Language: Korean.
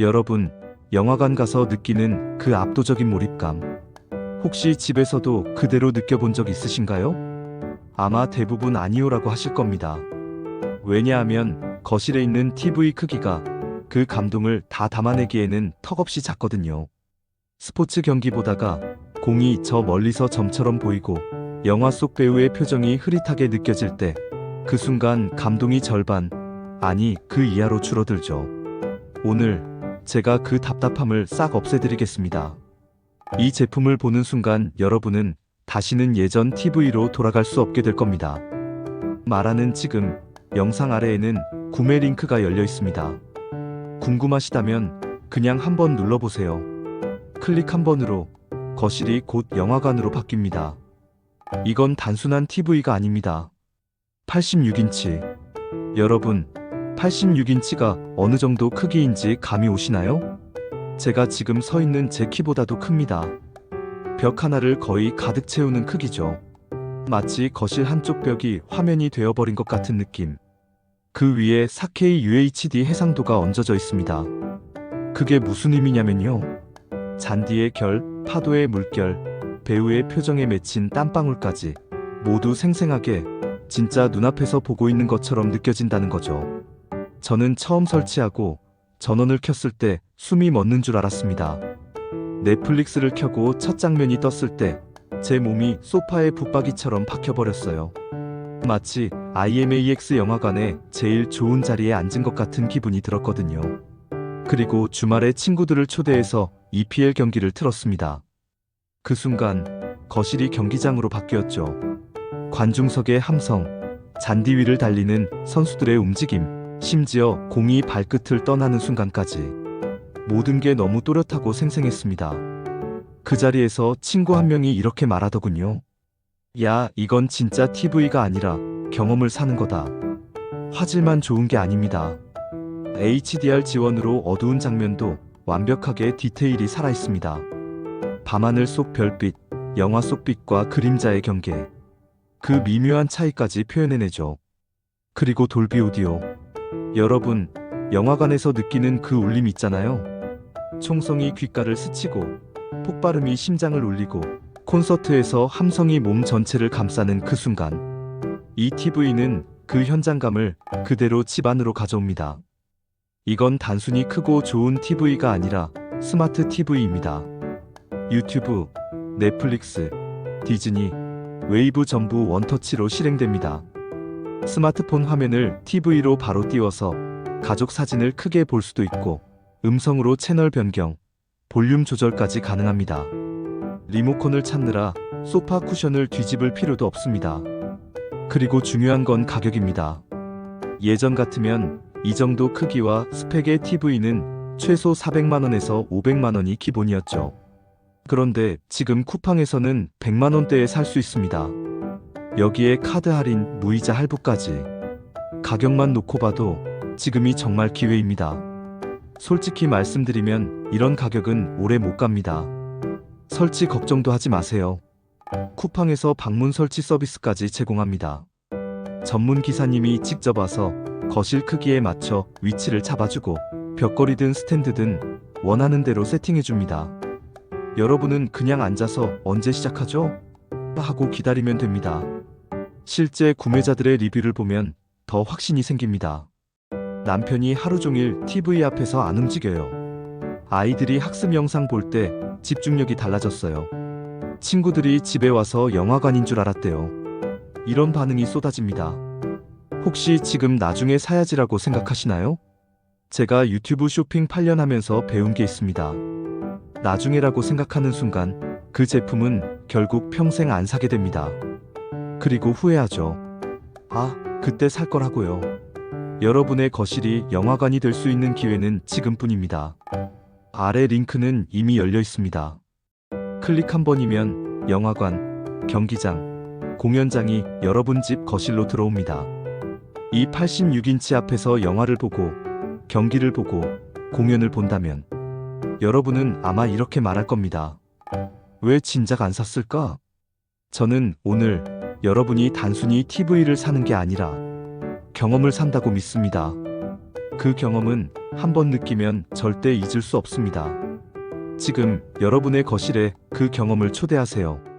여러분, 영화관 가서 느끼는 그 압도적인 몰입감. 혹시 집에서도 그대로 느껴본 적 있으신가요? 아마 대부분 아니오라고 하실 겁니다. 왜냐하면 거실에 있는 TV 크기가 그 감동을 다 담아내기에는 턱없이 작거든요. 스포츠 경기 보다가 공이 저 멀리서 점처럼 보이고 영화 속 배우의 표정이 흐릿하게 느껴질 때 그 순간 감동이 절반, 아니 그 이하로 줄어들죠. 오늘 제가 그 답답함을 싹 없애드리겠습니다. 이 제품을 보는 순간 여러분은 다시는 예전 TV로 돌아갈 수 없게 될 겁니다. 말하는 지금 영상 아래에는 구매 링크가 열려 있습니다. 궁금하시다면 그냥 한번 눌러보세요. 클릭 한 번으로 거실이 곧 영화관으로 바뀝니다. 이건 단순한 TV가 아닙니다. 86인치. 여러분, 86인치가 어느 정도 크기인지 감이 오시나요? 제가 지금 서 있는 제 키보다도 큽니다. 벽 하나를 거의 가득 채우는 크기죠. 마치 거실 한쪽 벽이 화면이 되어버린 것 같은 느낌. 그 위에 4K UHD 해상도가 얹어져 있습니다. 그게 무슨 의미냐면요. 잔디의 결, 파도의 물결, 배우의 표정에 맺힌 땀방울까지 모두 생생하게 진짜 눈앞에서 보고 있는 것처럼 느껴진다는 거죠. 저는 처음 설치하고 전원을 켰을 때 숨이 멎는 줄 알았습니다. 넷플릭스를 켜고 첫 장면이 떴을 때 제 몸이 소파에 붙박이처럼 박혀버렸어요. 마치 IMAX 영화관에 제일 좋은 자리에 앉은 것 같은 기분이 들었거든요. 그리고 주말에 친구들을 초대해서 EPL 경기를 틀었습니다. 그 순간 거실이 경기장으로 바뀌었죠. 관중석의 함성, 잔디 위를 달리는 선수들의 움직임, 심지어 공이 발끝을 떠나는 순간까지 모든 게 너무 또렷하고 생생했습니다. 그 자리에서 친구 한 명이 이렇게 말하더군요. 야, 이건 진짜 TV가 아니라 경험을 사는 거다. 화질만 좋은 게 아닙니다. HDR 지원으로 어두운 장면도 완벽하게 디테일이 살아 있습니다. 밤하늘 속 별빛, 영화 속 빛과 그림자의 경계. 그 미묘한 차이까지 표현해내죠. 그리고 돌비 오디오. 여러분, 영화관에서 느끼는 그 울림 있잖아요. 총성이 귓가를 스치고, 폭발음이 심장을 울리고, 콘서트에서 함성이 몸 전체를 감싸는 그 순간. 이 TV는 그 현장감을 그대로 집 안으로 가져옵니다. 이건 단순히 크고 좋은 TV가 아니라 스마트 TV입니다. 유튜브, 넷플릭스, 디즈니, 웨이브 전부 원터치로 실행됩니다. 스마트폰 화면을 TV로 바로 띄워서 가족 사진을 크게 볼 수도 있고 음성으로 채널 변경, 볼륨 조절까지 가능합니다. 리모컨을 찾느라 소파 쿠션을 뒤집을 필요도 없습니다. 그리고 중요한 건 가격입니다. 예전 같으면 이 정도 크기와 스펙의 TV는 최소 400만원에서 500만원이 기본이었죠. 그런데 지금 쿠팡에서는 100만원대에 살 수 있습니다. 여기에 카드 할인, 무이자 할부까지. 가격만 놓고 봐도 지금이 정말 기회입니다. 솔직히 말씀드리면 이런 가격은 오래 못 갑니다. 설치 걱정도 하지 마세요. 쿠팡에서 방문 설치 서비스까지 제공합니다. 전문 기사님이 직접 와서 거실 크기에 맞춰 위치를 잡아주고 벽걸이든 스탠드든 원하는 대로 세팅해줍니다. 여러분은 그냥 앉아서 언제 시작하죠? 하고 기다리면 됩니다. 실제 구매자들의 리뷰를 보면 더 확신이 생깁니다. 남편이 하루 종일 TV 앞에서 안 움직여요. 아이들이 학습 영상 볼 때 집중력이 달라졌어요. 친구들이 집에 와서 영화관인 줄 알았대요. 이런 반응이 쏟아집니다. 혹시 지금 나중에 사야지라고 생각하시나요? 제가 유튜브 쇼핑 8년 하면서 배운 게 있습니다. 나중에라고 생각하는 순간 그 제품은 결국 평생 안 사게 됩니다. 그리고 후회하죠. 아, 그때 살 거라고요. 여러분의 거실이 영화관이 될 수 있는 기회는 지금뿐입니다. 아래 링크는 이미 열려 있습니다. 클릭 한 번이면 영화관, 경기장, 공연장이 여러분 집 거실로 들어옵니다. 이 86인치 앞에서 영화를 보고, 경기를 보고, 공연을 본다면 여러분은 아마 이렇게 말할 겁니다. 왜 진작 안 샀을까? 저는 오늘 여러분이 단순히 TV를 사는 게 아니라 경험을 산다고 믿습니다. 그 경험은 한번 느끼면 절대 잊을 수 없습니다. 지금 여러분의 거실에 그 경험을 초대하세요.